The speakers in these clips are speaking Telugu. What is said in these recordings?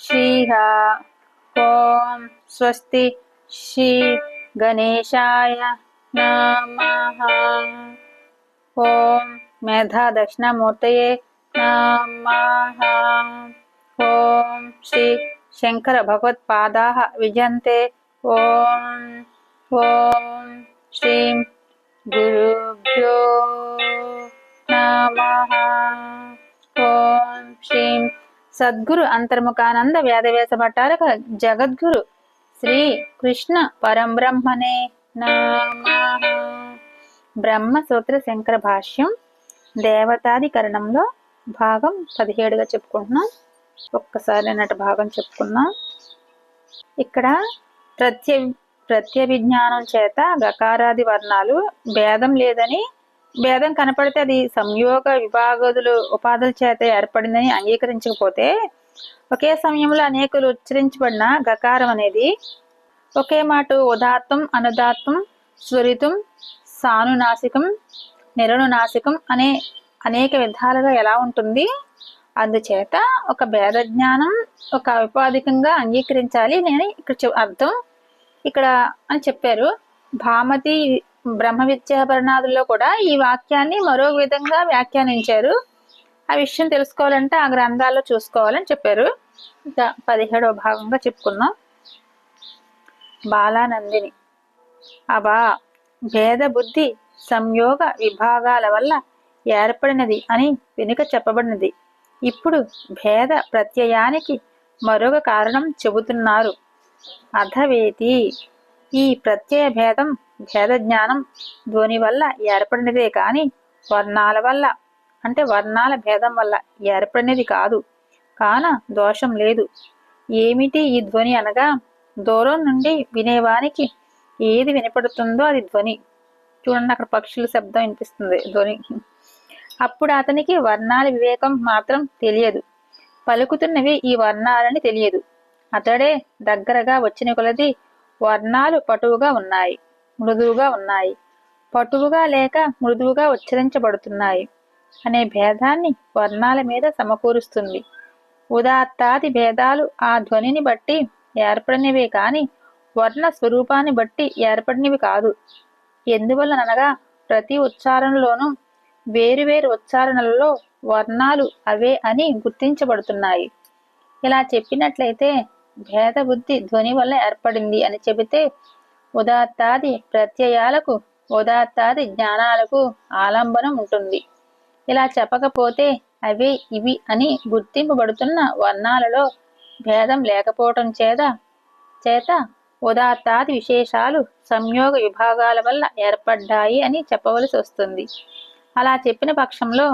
శ్రీహ ఓం స్వస్తి శ్రీ గణేశాయ నమః ఓం మేధా దక్షిణామూర్తయే నమః ఓం శ్రీ శంకర భగవత్పాదా విజయంతే ఓం ఓం శ్రీం సద్గురు అంతర్ముఖానంద వేదవేశ భట్టారక జగద్గురు. శ్రీ కృష్ణ పరంబ్రహ్మనే బ్రహ్మ బ్రహ్మసూత్ర శంకర భాష్యం దేవతాధికరణంలో భాగం పదిహేడుగా చెప్పుకుంటున్నాం. ఒక్కసారి అన్నట్టు భాగం చెప్పుకున్నాం ఇక్కడ ప్రత్య ప్రత్యభిజ్ఞానం చేత గకారాది వర్ణాలు భేదం లేదని భేదం కనపడితే అది సంయోగ విభాగదులు ఉపాధుల చేత ఏర్పడిందని అంగీకరించకపోతే ఒకే సమయంలో అనేకులు ఉచ్చరించబడిన గకారం అనేది ఒకే మాట ఉదాత్తం అనుదాత్తం స్వరితం సానునాసికం నిరనునాసికం అనే అనేక విధాలుగా ఎలా ఉంటుంది? అందుచేత ఒక భేద జ్ఞానం ఒక ఉపాధికంగా అంగీకరించాలి. నేను ఇక్కడ అర్థం ఇక్కడ అని చెప్పారు. భామతి బ్రహ్మ విద్యాభరణాదుల్లో కూడా ఈ వాక్యాన్ని మరో విధంగా వ్యాఖ్యానించారు. ఆ విషయం తెలుసుకోవాలంటే ఆ గ్రంథాల్లో చూసుకోవాలని చెప్పారు. ఇంకా పదిహేడవ భాగంగా చెప్పుకుందాం. బాలానందిని. అబా భేద బుద్ధి సంయోగ విభాగాల వల్ల ఏర్పడినది అని వెనుక చెప్పబడినది. ఇప్పుడు భేద ప్రత్యయానికి మరొక కారణం చెబుతున్నారు. అధవేతి. ఈ ప్రత్యయ భేదం భేద జ్ఞానం ధ్వని వల్ల ఏర్పడినదే కాని వర్ణాల వల్ల అంటే వర్ణాల భేదం వల్ల ఏర్పడినది కాదు. కాన దోషం లేదు. ఏమిటి ఈ ధ్వని అనగా? దూరం నుండి వినేవానికి ఏది వినపడుతుందో అది ధ్వని. చూడండి అక్కడ పక్షుల శబ్దం వినిపిస్తుంది ధ్వని. అప్పుడు అతనికి వర్ణాల వివేకం మాత్రం తెలియదు. పలుకుతున్నవి ఈ వర్ణాలని తెలియదు. అతడే దగ్గరగా వచ్చిన కొలది వర్ణాలు పటువుగా ఉన్నాయి మృదువుగా ఉన్నాయి. పటువుగా లేక మృదువుగా ఉచ్చరించబడుతున్నాయి అనే భేదాన్ని వర్ణాల మీద సమకూరుస్తుంది. ఉదాత్తాది భేదాలు ఆ ధ్వనిని బట్టి ఏర్పడినవే కాని వర్ణ స్వరూపాన్ని బట్టి ఏర్పడినవి కాదు. ఎందువలనగా ప్రతి ఉచ్చారణలోనూ వేరువేరు ఉచ్చారణలలో వర్ణాలు అవే అని గుర్తించబడుతున్నాయి. ఇలా చెప్పినట్లయితే భేద బుద్ధి ధ్వని వల్ల ఏర్పడింది అని చెబితే ఉదాత్తాది ప్రత్యయాలకు ఉదాత్తాది జ్ఞానాలకు ఆలంబనం ఉంటుంది. ఇలా చెప్పకపోతే అవి ఇవి అని గుర్తింపబడుతున్న వర్ణాలలో భేదం లేకపోవటం చేత చేత ఉదాత్తాది విశేషాలు సంయోగ విభాగాల వల్ల ఏర్పడ్డాయి అని చెప్పవలసి వస్తుంది. అలా చెప్పిన పక్షంలో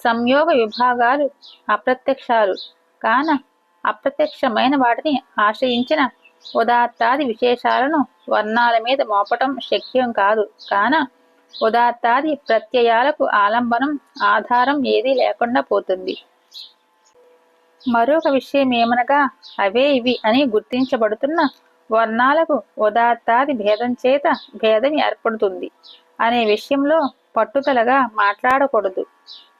సంయోగ విభాగాలు అప్రత్యక్షాలు కాన అప్రత్యక్షమైన వాటిని ఆశ్రయించిన ఉదాత్తాది విశేషాలను వర్ణాల మీద మోపటం శక్యం కాదు. కాన ఉదాత్తాది ప్రత్యయాలకు ఆలంబనం ఆధారం ఏదీ లేకుండా పోతుంది. మరొక విషయం ఏమనగా అవే ఇవి అని గుర్తించబడుతున్న వర్ణాలకు ఉదాత్తాది భేదం చేత భేదం ఏర్పడుతుంది. అనే విషయంలో పట్టుదలగా మాట్లాడకూడదు.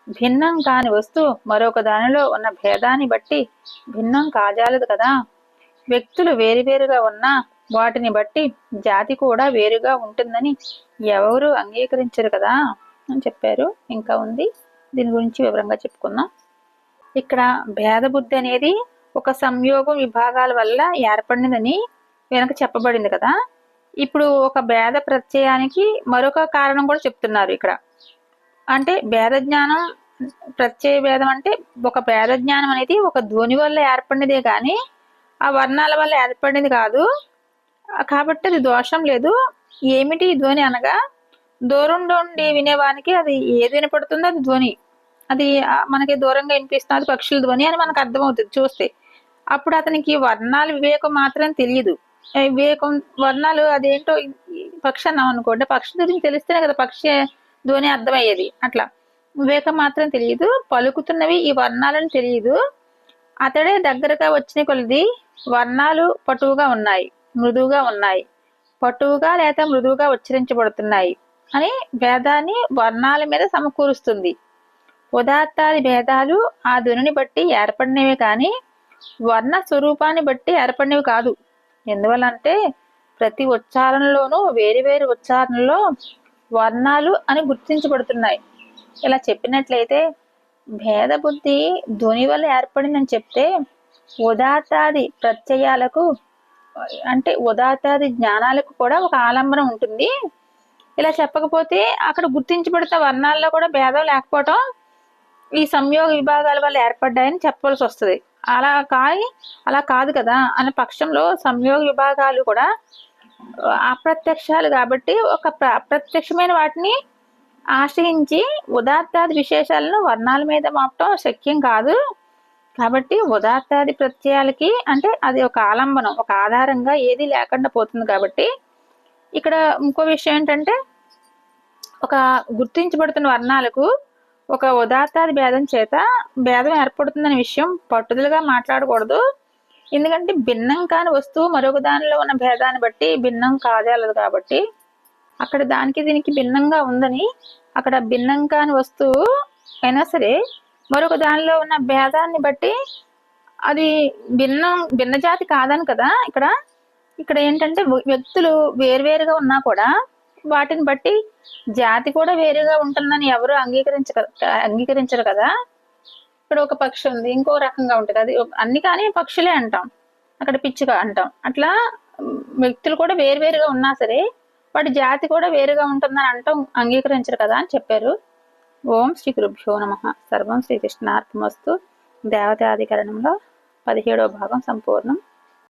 భిన్నం కాని వస్తువు మరొక దానిలో ఉన్న భేదాన్ని బట్టి భిన్నం కాజాలదు కదా. వ్యక్తులు వేరువేరుగా ఉన్నా వాటిని బట్టి జాతి కూడా వేరుగా ఉంటుందని ఎవరు అంగీకరించరు కదా అని చెప్పారు. ఇంకా ఉంది. దీని గురించి వివరంగా చెప్పుకుందాం. ఇక్కడ భేద బుద్ధి అనేది ఒక సంయోగం విభాగాల వల్ల ఏర్పడినదని వెనక చెప్పబడింది కదా. ఇప్పుడు ఒక భేద ప్రత్యయానికి మరొక కారణం కూడా చెప్తున్నారు ఇక్కడ. అంటే భేద జ్ఞానం ప్రత్యయ భేదం అంటే ఒక భేద జ్ఞానం అనేది ఒక ధ్వని వల్ల ఏర్పడినదే కానీ ఆ వర్ణాల వల్ల ఏర్పడినది కాదు. కాబట్టి అది దోషం లేదు. ఏమిటి ధ్వని అనగా దూరం నుండి వినేవానికి అది ఏది వినపడుతుందో అది ధ్వని. అది మనకి దూరంగా వినిపిస్తుంది పక్షుల ధ్వని అని మనకు అర్థమవుతుంది చూస్తే. అప్పుడు అతనికి వర్ణాలు వివేకం మాత్రం తెలియదు. వివేకం వర్ణాలు అదేంటో పక్షి అన్నాం అనుకోండి పక్షి గురించి తెలిస్తేనే కదా పక్షి ధ్వని అర్థమయ్యేది. అట్లా. వివేకం మాత్రం తెలియదు. పలుకుతున్నవి ఈ వర్ణాలను తెలియదు. అతడే దగ్గరగా వచ్చిన కొలది వర్ణాలు పటువుగా ఉన్నాయి మృదువుగా ఉన్నాయి. పటువుగా లేదా మృదువుగా ఉచ్చరించబడుతున్నాయి అని భేదాన్ని వర్ణాల మీద సమకూరుస్తుంది. ఉదాత్తాది భేదాలు ఆ ధ్వనిని బట్టి ఏర్పడినవి కానీ వర్ణ స్వరూపాన్ని బట్టి ఏర్పడినవి కాదు. ఎందువల్లంటే ప్రతి ఉచ్చారణలోనూ వేరు వేరు ఉచ్చారణలో వర్ణాలు అని గుర్తించబడుతున్నాయి. ఇలా చెప్పినట్లయితే భేద బుద్ధి ధ్వని వల్ల ఏర్పడిందని చెప్తే ఉదాత్తాది ప్రత్యయాలకు అంటే ఉదాత్తాది జ్ఞానాలకు కూడా ఒక ఆలంబనం ఉంటుంది. ఇలా చెప్పకపోతే అక్కడ గుర్తించబడిన వర్ణాల్లో కూడా భేదం లేకపోవటం ఈ సంయోగ విభాగాల వల్ల ఏర్పడ్డాయని చెప్పవలసి వస్తుంది. అలా కాయి అలా కాదు కదా. అనే పక్షంలో సంయోగ విభాగాలు కూడా అప్రత్యక్షాలు కాబట్టి ఒక ప్ర- అప్రత్యక్షమైన వాటిని ఆశ్రయించి ఉదాత్తాది విశేషాలను వర్ణాల మీద మాపటం శక్యం కాదు. కాబట్టి ఉదాత్తాది ప్రత్యయాలకి అంటే అది ఒక ఆలంబనం ఒక ఆధారంగా ఏది లేకుండా పోతుంది కాబట్టి ఇక్కడ ఇంకో విషయం ఏంటంటే ఒక గుర్తించబడుతున్న వర్ణాలకు ఒక ఉదాత్తాది భేదం చేత భేదం ఏర్పడుతుందనే విషయం పట్టుదలగా మాట్లాడకూడదు. ఎందుకంటే భిన్నం కాని వస్తువు మరొక దానిలో ఉన్న భేదాన్ని బట్టి భిన్నం కాదేలదు కాబట్టి అక్కడ దానికి దీనికి భిన్నంగా ఉందని అక్కడ భిన్నం కాని వస్తువు అయినా సరే మరొక దానిలో ఉన్న భేదాన్ని బట్టి అది భిన్నం భిన్న జాతి కాదని కదా ఇక్కడ. ఇక్కడ ఏంటంటే వ్యక్తులు వేరువేరుగా ఉన్నా కూడా వాటిని బట్టి జాతి కూడా వేరుగా ఉంటుందని ఎవరు అంగీకరించ అంగీకరించరు కదా. ఇక్కడ ఒక పక్షి ఉంది ఇంకో రకంగా ఉంటుంది. అది అన్ని కానీ పక్షులే అంటాం. అక్కడ పిచ్చుక అంటాం. అట్లా వ్యక్తులు కూడా వేరువేరుగా ఉన్నా సరే వాటి జాతి కూడా వేరుగా ఉంటుందని అంటాం అంగీకరించరు కదా అని చెప్పారు. ఓం శ్రీ గురుభ్యో నమ. సర్వం శ్రీకృష్ణార్పమస్తు దేవతాధికరణంలో పదిహేడవ భాగం సంపూర్ణం.